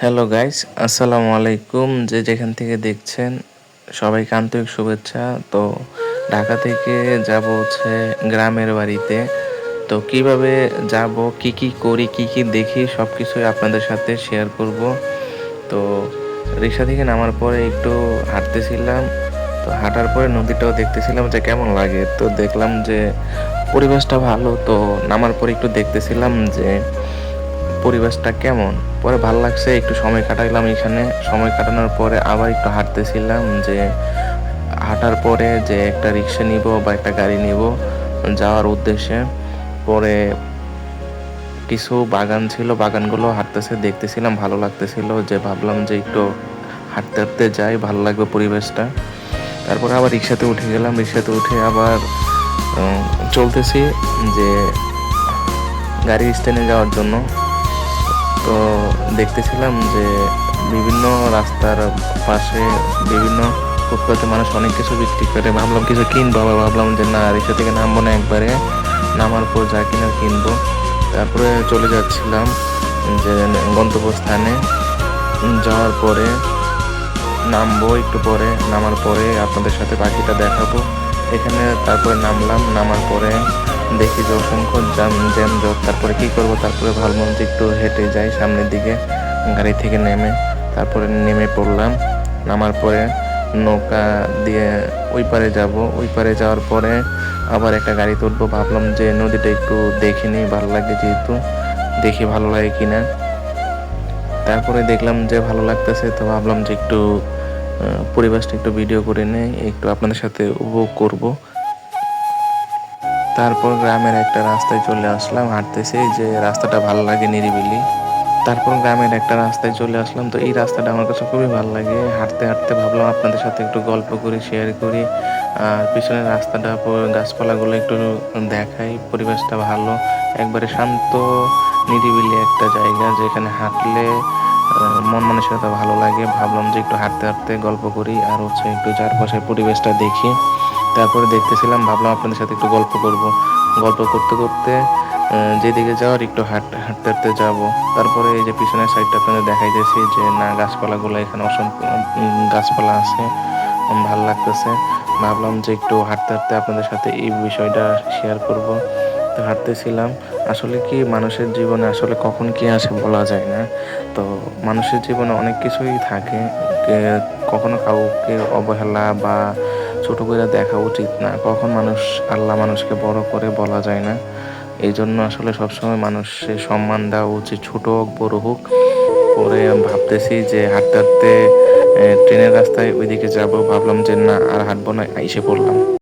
Hello guys আসসালামু আলাইকুম যে যেখান থেকে দেখছেন, সবাইকে আন্তরিক শুভেচ্ছা। তো ঢাকা থেকে যাব হচ্ছে গ্রামের বাড়িতে। তো কীভাবে যাব, কি কি করি, কি কি দেখি সব কিছুই আপনাদের সাথে শেয়ার করব। তো রিক্সা থেকে নামার পরে একটু হাঁটতেছিলাম। তো হাঁটার পরে নদীটাও দেখতেছিলাম যে কেমন লাগে। তো দেখলাম যে পরিবেশটা ভালো। তো নামার পরে একটু দেখতেছিলাম যে পরিবেশটা কেমন? পরে ভালো লাগছে, একটু সময় কাটাইলাম এখানে। সময় কাটানোর পরে আবার একটু হাঁটতেছিলাম যে হাঁটার পরে যে একটা রিক্সা নিব বা একটা গাড়ি নিব যাওয়ার উদ্দেশ্যে। পরে কিছু বাগান ছিল, বাগানগুলো হাঁটতেছে, দেখতেছিলাম, ভালো লাগতেছিল যে ভাবলাম যে একটু হাঁটতে হাঁটতে যাই, ভালো লাগবে পরিবেশটা। তারপরে আবার রিক্সাতে উঠে গেলাম, রিক্সাতে উঠে আবার চলতেছি যে গাড়ি স্ট্যান্ডে যাওয়ার জন্য। তো দেখতেছিলাম যে বিভিন্ন রাস্তার পাশে বিভিন্ন ফুটপাতে মানুষ অনেক কিছু বিক্রি করে। ভাবলাম কিছু কিনবো, আবার ভাবলাম যে না, রিক্সা থেকে নামবো না একবারে। নামার পর যা কিনা কিনবো। তারপরে চলে যাচ্ছিলাম যে গন্তব্যস্থানে। যাওয়ার পরে নামবো একটু পরে, নামার পরে আপনাদের সাথে বাকিটা দেখাবো। এখানে তারপরে নামলাম, নামার পরে দেখি যে অসংখ্য জ্যাম জ্যাম জট তারপরে কি করব? তারপরে ভাবলাম যে একটু হেঁটে যাই সামনের দিকে। গাড়ি থেকে নেমে তারপরে নেমে পড়লাম। নামার পরে নৌকা দিয়ে ওই পারে যাব। ওই পারে যাওয়ার পরে আবার একটা গাড়ি তুলবো। ভাবলাম যে নদীটা একটু দেখে নিই, ভালো লাগে যেহেতু। দেখি ভালো লাগে কি না তারপরে দেখলাম যে ভালো লাগতেছে, তো ভাবলাম যে একটু পরিবেশটা একটু ভিডিও করে নেই। একটু আপনাদের সাথে উপভোগ করব। তারপর গ্রামের একটা রাস্তায় চলে আসলাম, হাঁটতেছি যে রাস্তাটা ভালো লাগে নিরিবিলি। তারপর গ্রামের একটা রাস্তায় চলে আসলাম, তো এই রাস্তাটা আমার কাছে খুবই ভালো লাগে। হাঁটতে হাঁটতে ভাবলাম আপনাদের সাথে একটু গল্প করি শেয়ার করি। আর পিছনের রাস্তাটা গাছপালাগুলো একটু দেখাই, পরিবেশটা ভালো। একবারে শান্ত, নিরিবিলি একটা জায়গা যেখানে হাঁটলে মন মানসিকতা ভালো লাগে। ভাবলাম যে একটু হাঁটতে হাঁটতে গল্প করি, আর হচ্ছে একটু চারপাশের পরিবেশটা দেখি। তারপরে দেখতেছিলাম, ভাবলাম আপনাদের সাথে একটু গল্প করব। গল্প করতে করতে যেদিকে যাওয়ার একটু হাঁটতে হাঁটতে হাঁটতে যাব। তারপরে এই যে পিছনের সাইডটা আপনাদের দেখাইতেছি যে, না, গাছপালাগুলো এখানে অসংখ্য গাছপালা আছে ভালো লাগতেছে। ভাবলাম যে একটু হাঁটতে হাঁটতে আপনাদের সাথে এই বিষয়টা শেয়ার করব। তো হাঁটতেছিলাম। আসলে কি, মানুষের জীবনে আসলে কখন কি আসে বলা যায় না। তো মানুষের জীবনে অনেক কিছুই থাকে। কখনো কাউকে অবহেলা বা ছোট করে দেখা উচিত না। কখন মানুষ আল্লাহ মানুষকে বড় করে বলা যায় না? এই জন্য আসলে সবসময় মানুষের সম্মান দেওয়া উচিত, ছোট হোক, বড় হোক। পরে ভাবতেছি যে হাঁটতে হাঁটতে ট্রেনের রাস্তায় ওইদিকে যাব, ভাবলাম যে না, আর হাঁটবো না এসে পড়লাম।